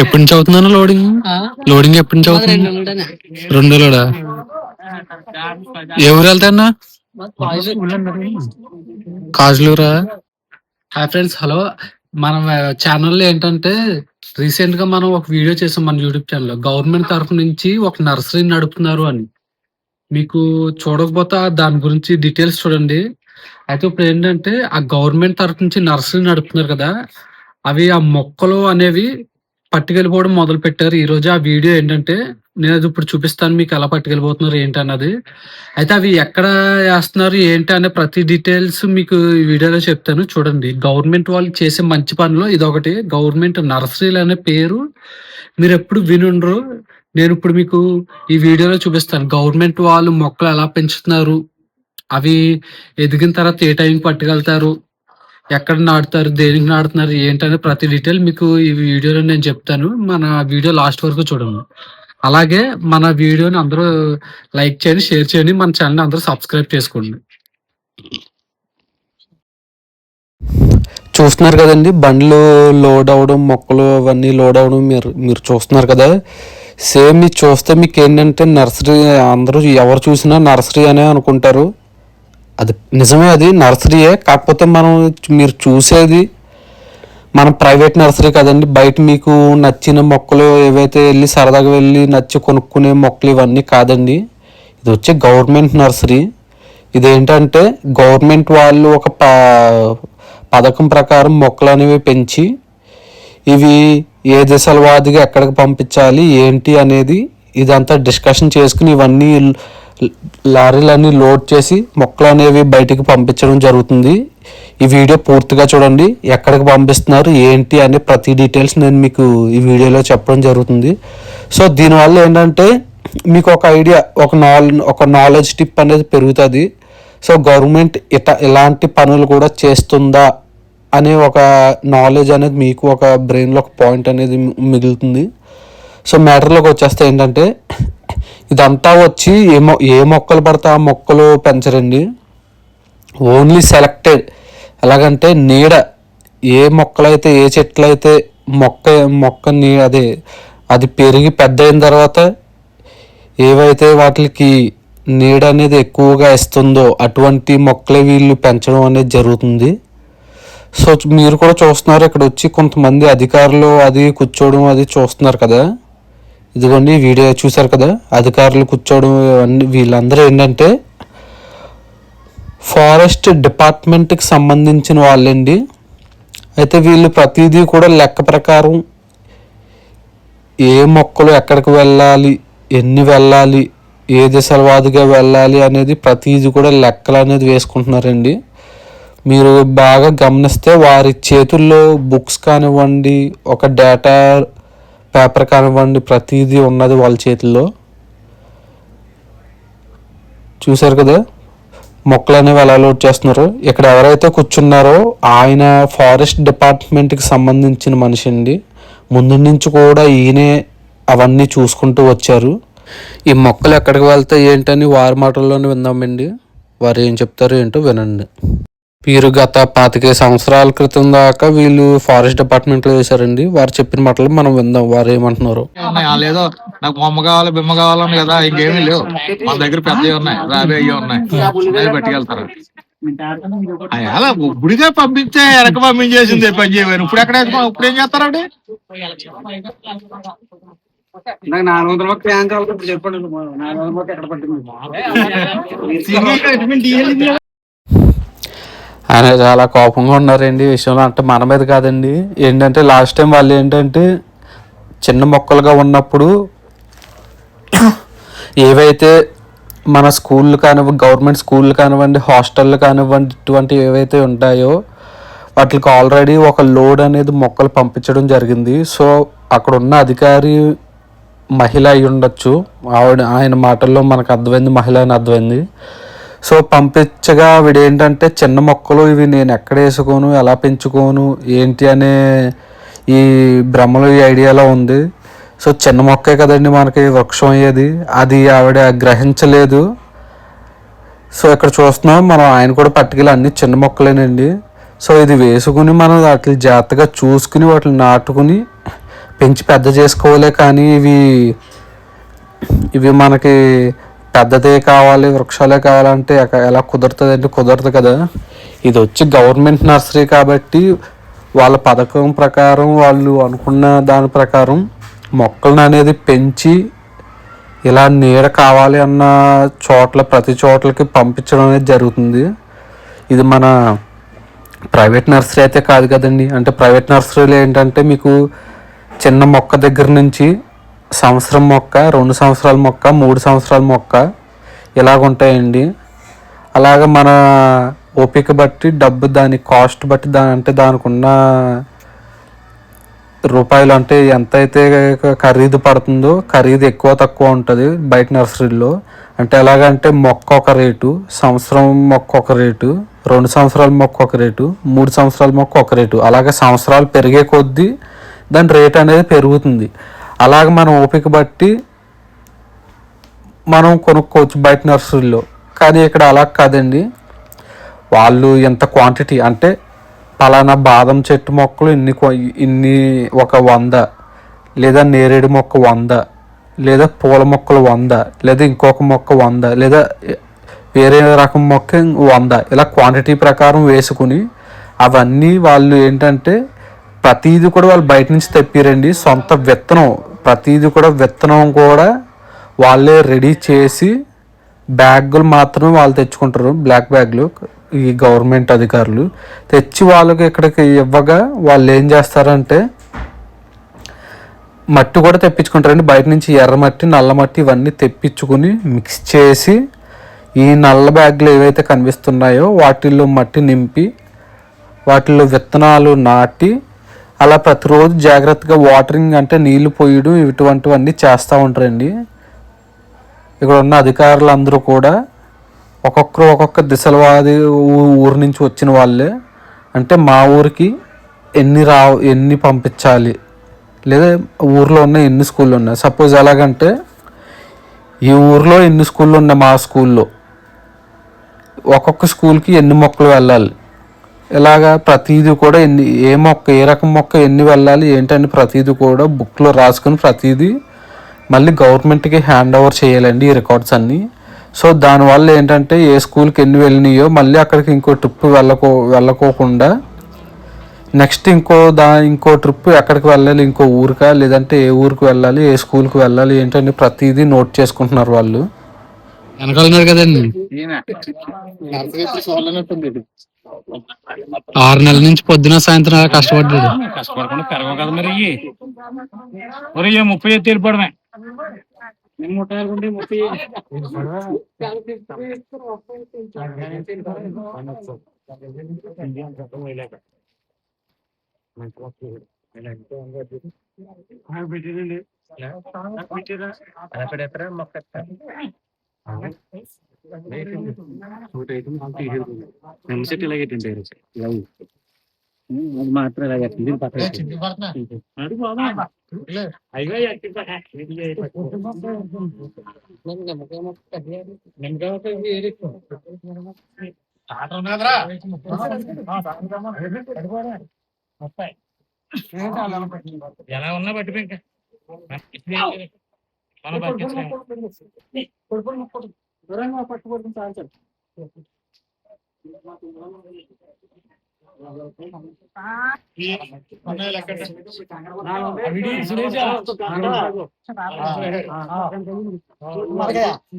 ఎప్పటి నుంచి అవుతుందన్న లోడింగ్ లోడింగ్ ఎప్పటి నుంచి అవుతుంది. రెండు లోడా ఎవరు వెళ్తారన్నా కాజులూరా? హాయ్ ఫ్రెండ్స్ హలో మన ఛానల్లో ఏంటంటే రీసెంట్గా మనం ఒక వీడియో చేసాం మన యూట్యూబ్ ఛానల్లో గవర్నమెంట్ తరఫు నుంచి ఒక నర్సరీ నడుపుతున్నారు అని. మీకు చూడకపోతే దాని గురించి డీటెయిల్స్ చూడండి. అయితే ఇప్పుడు ఏంటంటే ఆ గవర్నమెంట్ తరఫు నుంచి నర్సరీ నడుపుతున్నారు కదా. అవి ఆ మొక్కలు అనేవి పట్టుకెళ్ళిపోవడం మొదలు పెట్టారు ఈ రోజు ఆ వీడియో ఏంటంటే నేను అది ఇప్పుడు చూపిస్తాను మీకు ఎలా పట్టుకెళ్ళిపోతున్నారు ఏంటి అన్నది. అయితే అవి ఎక్కడ వేస్తున్నారు ఏంటి అనే ప్రతి డీటెయిల్స్ మీకు ఈ వీడియోలో చెప్తాను. చూడండి గవర్నమెంట్ వాళ్ళు చేసే మంచి పనిలో ఇదొకటి. గవర్నమెంట్ నర్సరీలు అనే పేరు మీరు ఎప్పుడు వినుండ్రు? నేను ఇప్పుడు మీకు ఈ వీడియోలో చూపిస్తాను. గవర్నమెంట్ వాళ్ళు మొక్కలు ఎలా పెంచుతున్నారు? అవి ఎదిగిన తర్వాత ఏ టైంకి పట్టుకెళ్తారు? ఎక్కడ నాటుతారు దేనికి నాటుతున్నారు ఏంటనే ప్రతి డీటెయిల్ మీకు ఈ వీడియోలో నేను చెప్తాను. మన వీడియో లాస్ట్ వరకు చూడండి. అలాగే మన వీడియోని అందరూ లైక్ చేయండి షేర్ చేయండి మన ఛానల్ని అందరూ సబ్స్క్రైబ్ చేసుకోండి. చూస్తున్నారు కదండి బండ్లు లోడ్ అవడం మొక్కలు అవన్నీ లోడ్ అవడం మీరు మీరు చూస్తున్నారు కదా. సేమ్ ఇది చూస్తే మీకు ఏంటంటే నర్సరీ అందరూ ఎవరు చూసినా నర్సరీ అనే అనుకుంటారు. అది నిజమే అది నర్సరీయే. కాకపోతే మనం మీరు చూసేది మన ప్రైవేట్ నర్సరీ కదండి. బయట మీకు నచ్చిన మొక్కలు ఏవైతే వెళ్ళి సరదాగా వెళ్ళి నచ్చి కొనుక్కునే మొక్కలు ఇవన్నీ కాదండి. ఇది వచ్చి గవర్నమెంట్ నర్సరీ. ఇదేంటంటే గవర్నమెంట్ వాళ్ళు ఒక ప పథకం ప్రకారం మొక్కలు అనేవి పెంచి ఇవి ఏ దిశల వాదిగా ఎక్కడికి పంపించాలి ఏంటి అనేది ఇదంతా డిస్కషన్ చేసుకుని ఇవన్నీ లారీలన్నీ లోడ్ చేసి మొక్కలు అనేవి బయటికి పంపించడం జరుగుతుంది. ఈ వీడియో పూర్తిగా చూడండి. ఎక్కడికి పంపిస్తున్నారు ఏంటి అనే ప్రతి డీటెయిల్స్ నేను మీకు ఈ వీడియోలో చెప్పడం జరుగుతుంది. సో దీనివల్ల ఏంటంటే మీకు ఒక ఐడియా ఒక నాల్ ఒక నాలెడ్జ్ టిప్ అనేది పెరుగుతుంది. సో గవర్నమెంట్ ఇట ఇలాంటి పనులు కూడా చేస్తుందా అనే ఒక నాలెడ్జ్ అనేది మీకు ఒక బ్రెయిన్లో ఒక పాయింట్ అనేది మిగులుతుంది. సో మ్యాటర్లోకి వచ్చేస్తే ఏంటంటే ఇదంతా వచ్చి ఏ మొ ఏ మొక్కలు పడితే ఆ మొక్కలు పెంచరండి? ఓన్లీ సెలెక్టెడ్ ఎలాగంటే నీడ. ఏ మొక్కలైతే ఏ చెట్లయితే మొక్క మొక్క నీ అదే అది పెరిగి పెద్ద అయిన తర్వాత ఏవైతే వాటికి నీడ అనేది ఎక్కువగా ఇస్తుందో అటువంటి మొక్కలే వీళ్ళు పెంచడం అనేది జరుగుతుంది. సో మీరు కూడా చూస్తున్నారు ఇక్కడ వచ్చి కొంతమంది అధికారులు అది కూర్చోవడం అది చూస్తున్నారు కదా. ఇదిగోండి వీడియో చూశారు కదా అధికారులు కూర్చోవడం ఇవన్నీ వీళ్ళందరూ ఏంటంటే ఫారెస్ట్ డిపార్ట్మెంట్కి సంబంధించిన వాళ్ళండి. అయితే వీళ్ళు ప్రతిదీ కూడా లెక్క ప్రకారం ఏ మొక్కలు ఎక్కడికి వెళ్ళాలి ఎన్ని వెళ్ళాలి ఏ దిశలవాదిగా వెళ్ళాలి అనేది ప్రతిదీ కూడా లెక్కలు అనేది వేసుకుంటున్నారండి. మీరు బాగా గమనిస్తే వారి చేతుల్లో బుక్స్ కానివ్వండి ఒక డేటా పేపర్ కానివ్వండి ప్రతిదీ ఉన్నది వాళ్ళ చేతుల్లో చూశారు కదా? మొక్కలు అనేవి ఎలా లోడ్ చేస్తున్నారు? ఇక్కడ ఎవరైతే కూర్చున్నారో ఆయన ఫారెస్ట్ డిపార్ట్మెంట్కి సంబంధించిన మనిషి అండి. ముందు నుంచి కూడా ఈయనే అవన్నీ చూసుకుంటూ వచ్చారు. ఈ మొక్కలు ఎక్కడికి వెళ్తాయి ఏంటని వారి మాటల్లోనే విందామండి వారు ఏం చెప్తారో ఏంటో వినండి. వీరు గత పాతిక సంవత్సరాల క్రితం దాకా వీళ్ళు ఫారెస్ట్ డిపార్ట్మెంట్లో చేశారండి. వారు చెప్పిన మాటలు మనం విందాం. వారు ఏమంటున్నారు? ఏదో నాకు బొమ్మ కావాలి బిమ్మ కావాలని కదా ఇంకేమీ లేవు. మన దగ్గర పెద్దవి ఉన్నాయి రాబే అయ్యి ఉన్నాయి. అవి పట్టుకెళ్తారు. అలా గుడిగా పంపించే వెనక పంపించేసింది పని చేయమని. ఇప్పుడు ఎక్కడ ఇప్పుడు ఏం చేస్తారండి నాకు నాలుగు వందల మొక్క ఏం కావాలి ఇప్పుడు చెప్పండి. నాలుగు వందల మొక్క ఎక్కడ పట్టింది ఆయన చాలా కోపంగా ఉన్నారండి ఈ విషయంలో. అంటే మన మీద కాదండి. ఏంటంటే లాస్ట్ టైం వాళ్ళు ఏంటంటే చిన్న మొక్కలుగా ఉన్నప్పుడు ఏవైతే మన స్కూళ్ళు కానివ్వండి గవర్నమెంట్ స్కూళ్ళు కానివ్వండి హాస్టళ్ళు కానివ్వండి ఇటువంటి ఏవైతే ఉంటాయో వాటికి ఆల్రెడీ ఒక లోడ్ అనేది మొక్కలు పంపించడం జరిగింది. సో అక్కడ ఉన్న అధికారి మహిళ అయి ఉండొచ్చు ఆవిడ ఆయన మాటల్లో మనకు అర్థమైంది మహిళ అని అర్థమైంది. సో పంపించగా వీడు ఏంటంటే చిన్న మొక్కలు ఇవి నేను ఎక్కడ వేసుకోను ఎలా పెంచుకోను ఏంటి అనే ఈ భ్రమలు ఈ ఐడియాలో ఉంది. సో చిన్న మొక్కే కదండి మనకి వృక్షం అయ్యేది. అది ఆవిడ గ్రహించలేదు. సో ఇక్కడ చూస్తున్నాం మనం ఆయన కూడా పట్టుకెళ్ళి అన్ని చిన్న మొక్కలేనండి. సో ఇది వేసుకుని మనం వాటిని జాగ్రత్తగా చూసుకుని వాటిని నాటుకుని పెంచి పెద్ద చేసుకోవాలి కానీ ఇవి ఇవి మనకి పెద్దదే కావాలి వృక్షాలే కావాలంటే ఎలా కుదురుతుంది అంటే కుదరదు కదా. ఇది వచ్చి గవర్నమెంట్ నర్సరీ కాబట్టి వాళ్ళ పథకం ప్రకారం వాళ్ళు అనుకున్న దాని ప్రకారం మొక్కలను అనేది పెంచి ఇలా నీడ కావాలి అన్న చోట్ల ప్రతి చోట్లకి పంపించడం అనేది జరుగుతుంది. ఇది మన ప్రైవేట్ నర్సరీ అయితే కాదు కదండి. అంటే ప్రైవేట్ నర్సరీలో ఏంటంటే మీకు చిన్న మొక్క దగ్గర నుంచి సంవత్సరం మొక్క రెండు సంవత్సరాల మొక్క మూడు సంవత్సరాల మొక్క ఇలాగ ఉంటాయండి అలాగ మన ఓపిక బట్టి డబ్బు దాని కాస్ట్ బట్టి దాని అంటే దానికి ఉన్న రూపాయలు అంటే ఎంత అయితే ఖరీదు పడుతుందో ఖరీదు ఎక్కువ తక్కువ ఉంటుంది బయట నర్సరీలో అంటే ఎలాగంటే మొక్క ఒక రేటు సంవత్సరం మొక్క ఒక రేటు రెండు సంవత్సరాల మొక్క ఒక రేటు మూడు సంవత్సరాల మొక్క ఒక రేటు. అలాగే సంవత్సరాలు పెరిగే కొద్దీ దాని రేట్ అనేది పెరుగుతుంది. అలాగ మనం ఓపిక బట్టి మనం కొనుక్కోవచ్చు బయట నర్సరీలో. కానీ ఇక్కడ అలా కాదండి. వాళ్ళు ఎంత క్వాంటిటీ అంటే పలానా బాదం చెట్టు మొక్కలు ఇన్ని ఇన్ని ఒక వంద లేదా నేరేడు మొక్క వంద లేదా పూల మొక్కలు వంద లేదా ఇంకొక మొక్క వంద లేదా వేరే రకం మొక్క వంద ఇలా క్వాంటిటీ ప్రకారం వేసుకుని అవన్నీ వాళ్ళు ఏంటంటే ప్రతీది కూడా వాళ్ళు బయట నుంచి తెప్పిరండి. సొంత విత్తనం ప్రతిది కూడా విత్తనం కూడా వాళ్ళే రెడీ చేసి బ్యాగులు మాత్రమే వాళ్ళు తెచ్చుకుంటారు. బ్లాక్ బ్యాగ్లు ఈ గవర్నమెంట్ అధికారులు. తెచ్చి వాళ్ళకి ఇక్కడికి ఇవ్వగా వాళ్ళు ఏం చేస్తారంటే మట్టి కూడా తెప్పించుకుంటారండి. బయట నుంచి ఎర్రమట్టి నల్ల మట్టి ఇవన్నీ తెప్పించుకుని మిక్స్ చేసి ఈ నల్ల బ్యాగ్లు ఏవైతే కనిపిస్తున్నాయో వాటిల్లో మట్టి నింపి వాటిల్లో విత్తనాలు నాటి అలా ప్రతిరోజు జాగ్రత్తగా వాటరింగ్ అంటే నీళ్ళు పోయడం ఇటువంటివన్నీ చేస్తూ ఉంటారండి. ఇక్కడ ఉన్న అధికారులందరూ కూడా ఒక్కొక్కరు ఒక్కొక్క దిశలవాది ఊరు నుంచి వచ్చిన వాళ్ళే. అంటే మా ఊరికి ఎన్ని రా ఎన్ని పంపించాలి? లేదా ఊర్లో ఉన్న ఎన్ని స్కూళ్ళు ఉన్నాయి? సపోజ్ ఎలాగంటే ఈ ఊర్లో ఎన్ని స్కూళ్ళు ఉన్నాయి మా స్కూల్లో? ఒక్కొక్క స్కూల్కి ఎన్ని మొక్కలు వెళ్ళాలి? ఇలాగా ప్రతిదీ కూడా ఎన్ని ఏ మొక్క ఏ రకం మొక్క ఎన్ని వెళ్ళాలి ఏంటని ప్రతిదీ కూడా బుక్లో రాసుకుని ప్రతిదీ మళ్ళీ గవర్నమెంట్కి హ్యాండ్ ఓవర్ చేయాలండి ఈ రికార్డ్స్ అన్నీ. సో దానివల్ల ఏంటంటే ఏ స్కూల్కి ఎన్ని వెళ్ళినాయో మళ్ళీ అక్కడికి ఇంకో ట్రిప్ వెళ్ళకో వెళ్ళకోకుండా నెక్స్ట్ ఇంకో దా ఇంకో ట్రిప్ ఎక్కడికి వెళ్ళాలి ఇంకో ఊరికా లేదంటే ఏ ఊరికి వెళ్ళాలి ఏ స్కూల్కి వెళ్ళాలి ఏంటని ప్రతిదీ నోట్ చేసుకుంటున్నారు వాళ్ళు. వెనకాల ఉన్నాడు కదండి ఆరు నెలల నుంచి పొద్దున సాయంత్రం కష్టపడ్డాడు. కష్టపడకుండా పెరగవు కదా మరి ఇయ్యి. ఒరే మాత్రం ఎలా ఉన్నా పట్టిపోయి ఇంకా మనం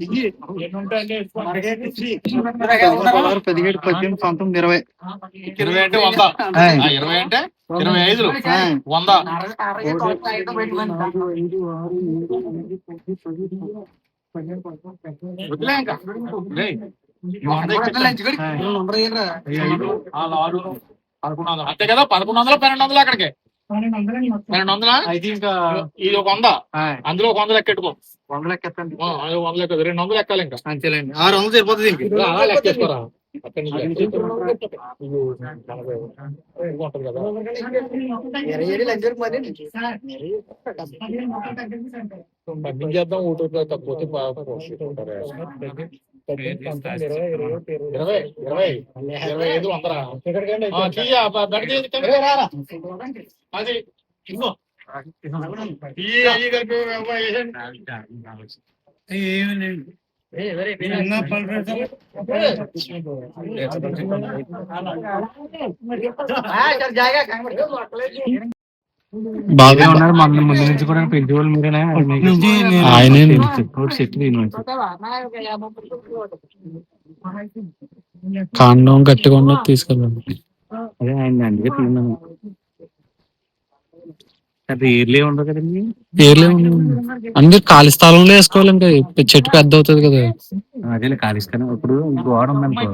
ఇయ్యి. ఎన్ని ఉంటాయండి? పదిహేడు పద్దెనిమిది పంతొమ్మిది ఇరవై ఇరవై అంటే వంద ఇరవై అంటే ఇరవై ఐదులు వంద అంతే కదా పదకొండు వందలు పన్నెండు వందలు అక్కడికి పన్నెండు వందలా ఇది ఒక వంద అందులో ఒక వంద లెక్క పెట్టుకో వంద లెక్క వంద లెక్క రెండు వందలు ఎక్కాలి ఇంకా అంతేలేండి ఆరు వందలు సరిపోతుంది ఇంక ఇలా అలా లెక్క చేసుకోరా అక్కడి నుంచి తగ్గించేద్దాం ఊటో తక్కువ ఇరవై ఇరవై ఇరవై ఐదు వందరా. అది కలిపి. బాగా ఉన్నారు మన ముందు నుంచి కూడా పెంచే వాళ్ళు మీరేనా? ఆయనే చెట్టు కాండం గట్టిగా ఉన్నది తీసుకెళ్ళండి. అదే ఆయన అందుకే తిన్నాను ఏర్లే ఉండదు కదండి? ఏర్లే అంటే ఖాళీ స్థలంలో వేసుకోవాలి ఇంకా. చెట్టు పెద్ద అవుతుంది కదా. అదే కాలిస్తాను ఇప్పుడు గోడ ఉందనుకో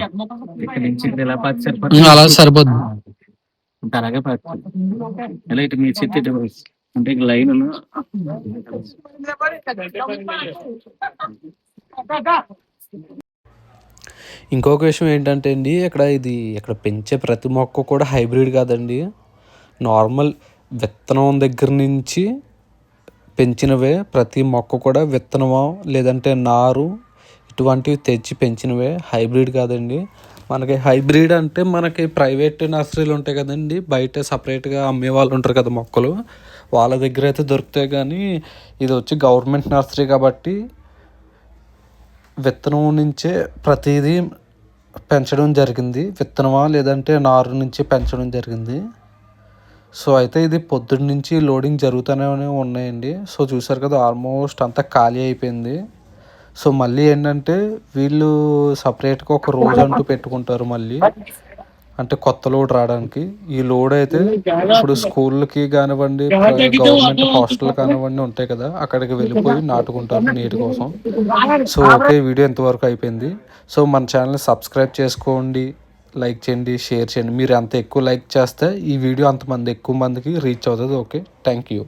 ఇక్కడ నుంచి ఇక్కడ ఇలా పచ్చి ఇంకా అలా సరిపోద్ది. అలాగే పచ్చి ఇలా ఇటు మీ చెట్టు ఇటు అంటే లైన్ ఇంకొక విషయం ఏంటంటే అండి ఇక్కడ ఇది ఇక్కడ పెంచే ప్రతి మొక్క కూడా హైబ్రిడ్ కాదండి. నార్మల్ విత్తనం దగ్గర నుంచి పెంచినవే ప్రతి మొక్క కూడా విత్తనమో లేదంటే నారు ఇటువంటివి తెచ్చి పెంచినవే. హైబ్రిడ్ కాదండి. మనకి హైబ్రిడ్ అంటే మనకి ప్రైవేట్ నర్సరీలు ఉంటాయి కదండి. బయట సపరేట్గా అమ్మే వాళ్ళు ఉంటారు కదా మొక్కలు. వాళ్ళ దగ్గర అయితే దొరుకుతాయి కానీ ఇది వచ్చి గవర్నమెంట్ నర్సరీ కాబట్టి విత్తనం నుంచే ప్రతిదీ పెంచడం జరిగింది. విత్తనమా లేదంటే నారు నుంచి పెంచడం జరిగింది. సో అయితే ఇది పొద్దున్న నుంచి లోడింగ్ జరుగుతూనే ఉన్నాయండి. సో చూసారు కదా ఆల్మోస్ట్ అంతా ఖాళీ అయిపోయింది. సో మళ్ళీ ఏంటంటే వీళ్ళు సపరేట్గా ఒక రోజు అంటూ పెట్టుకుంటారు మళ్ళీ. అంటే కొత్త లోడ్ రావడానికి. ఈ లోడ్ అయితే ఇప్పుడు స్కూళ్ళకి కానివ్వండి గవర్నమెంట్ హాస్టల్ కానివ్వండి ఉంటాయి కదా అక్కడికి వెళ్ళిపోయి నాటుకుంటారు నీటి కోసం. సో ఓకే వీడియో ఎంతవరకు అయిపోయింది. సో మన ఛానల్ని సబ్స్క్రైబ్ చేసుకోండి. లైక్ చేయండి షేర్ చేయండి. మీరు అంత ఎక్కువ లైక్ చేస్తే ఈ వీడియో అంతమంది ఎక్కువ మందికి రీచ్ అవుతుంది. Okay thank you